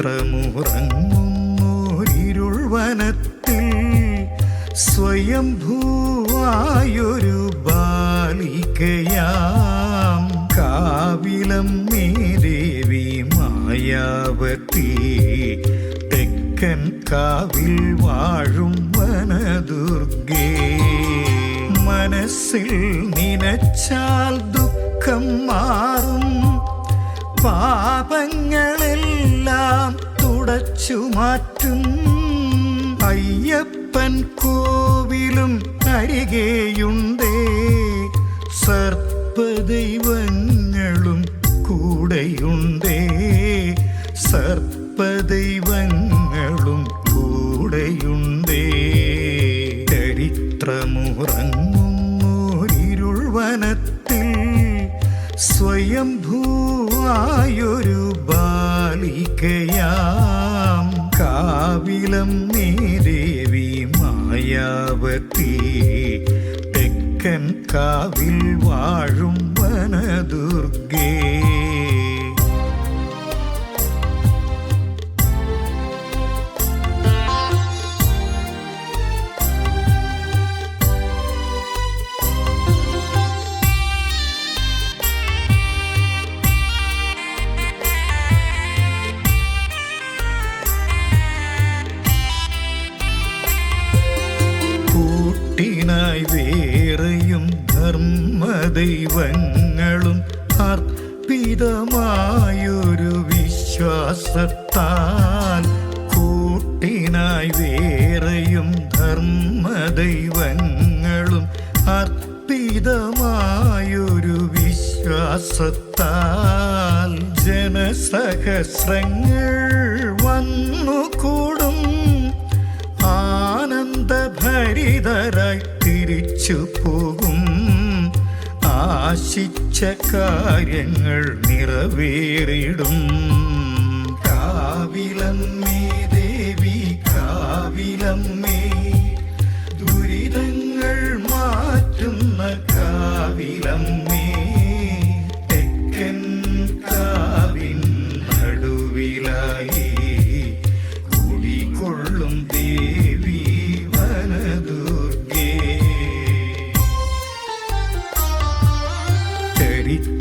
ചരിത്രമുറങ്ങുന്നോരിരുൾവനത്തിൽ സ്വയംഭൂവായൊരു ബാലികയാം. കാവിലം ദേവി മായാവത്തി തെക്കൻ കാവിൽ വാഴും വനദുർഗേ. മനസ്സിൽ നിനച്ചാൽ ദുഃഖം മാറും. പാപങ്ങളെല്ലാം തുടച്ചു മാറ്റും. അയ്യപ്പൻ കോവിലും അരികെയുണ്ടേ. സർപ്പദൈവങ്ങളും കൂടെയുണ്ടേ. സർപ്പദൈവങ്ങളും കൂടെയുണ്ടേ. ചരിത്രമുറങ്ങുന്നോരിരുൾവനത്തിൽ സ്വയംഭൂവായൊരു കാവിലം ദേവി മായാവത്തി തെക്കൻ കാവിൽ വാഴും വനദുർഗേ. ധർമ്മദൈവങ്ങളും അർപ്പിതമായൊരു വിശ്വാസത്താൽ കൂട്ടിനായി വേറെയും ധർമ്മദൈവങ്ങളും അർപ്പിതമായൊരു വിശ്വാസത്താൽ ജനസഹസ്രങ്ങൾ വന്നുകൂടും. ആനന്ദഭരിതരായി തിരിച്ചു പോകും ആശിച്ച കാര്യങ്ങൾ നിറവേറിടും. കാവിലമ്മേ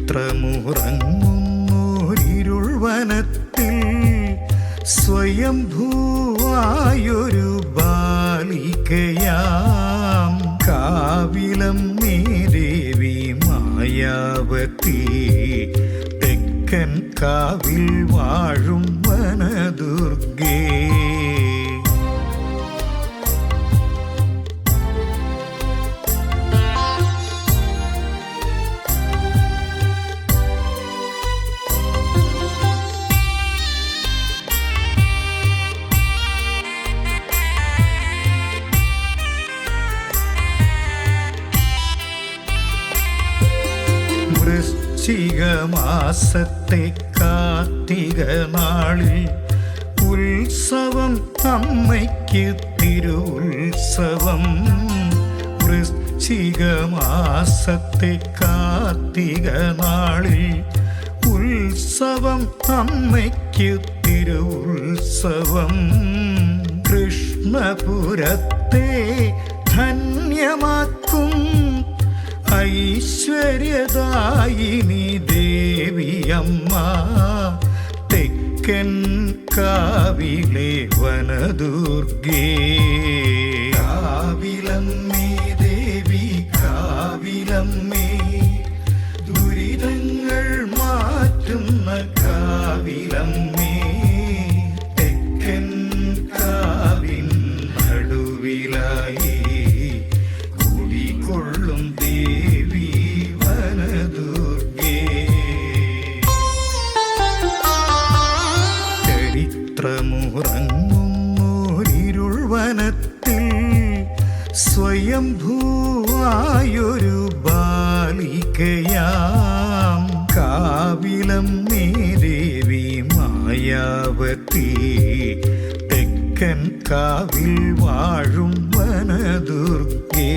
ചരിത്രമുറങ്ങുന്നോരിരുൾവനത്തിൽ സ്വയംഭൂവായൊരു ബാലികയാം. കാവിലം ദേവി മായാവതി. തെക്കൻ കാവിൽ വാഴും വനദുർഗേ. വൃശ്ചിക മാസത്തെ കാർത്തിക നാളിൽ ഉത്സവം അമ്മയ്ക്ക് തിരുത്സവം. വൃശ്ചിക മാസത്തെ കാർത്തിക നാളിൽ ഉത്സവം അമ്മയ്ക്ക് തിരുത്സവം. കൃഷ്ണപുരത്തെ ഐശ്വര്യദായിനി ദേവിയമ്മ. തെക്കൻ കാവിലെ വനദുർഗേ. കാവിലമ്മേ ദേവി കാവിലമ്മേ ചരിത്രമുറങ്ങുന്നോരിരുൾവനത്തിൽ സ്വയംഭൂവായൊരു ബാലികയാം. കാവിലം ദേവി മായാവതി. തെക്കൻ കാവിൽ വാഴും വനദുർഗേ.